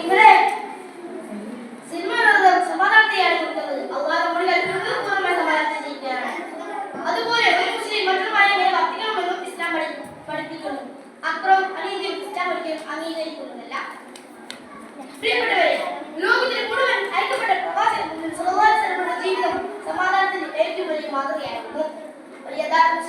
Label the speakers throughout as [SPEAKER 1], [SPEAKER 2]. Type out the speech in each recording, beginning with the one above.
[SPEAKER 1] ഇവിടെ സിനിമ സമാധാനത്തെ കൊടുക്കുന്നത് അള്ളാഹ് നമ്മുടെ കൽപ്പനപൂർവമായ സമാധാനത്തെ ജീവിക്കാനാണ് അതുപോലെ ഒരു മുസ്ലിം മറ്റുമായി എങ്ങനെ വർത്തിക്കണമെന്നും ഇസ്ലാം പഠി പഠിപ്പിക്കുന്നു. അക്രമം അനീതിയും ഇസ്ലാം പഠിക്കാൻ അംഗീകരിക്കുന്നതല്ല പ്രിയപ്പെട്ടവരെ ലോകത്തിന് മുഴുവൻ അയക്കപ്പെട്ട പ്രവാചകൻ ജീവിതം സമാധാനത്തിന്റെ ഏറ്റവും വലിയ മാതൃകയായിരുന്നു ഒരു യഥാർത്ഥ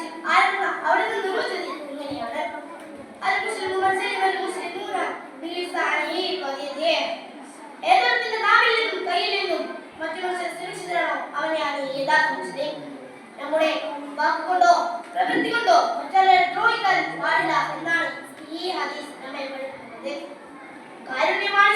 [SPEAKER 1] വാക്കുകൊണ്ടോ പ്രവൃത്തി കൊണ്ടോ മറ്റുള്ളവരെ ദ്രോഹിക്കാൻ പാടില്ല എന്നാണ് ഈ ഹദീസ് നമ്മെ പഠിപ്പിക്കുന്നത് കാരുണ്യമാണ്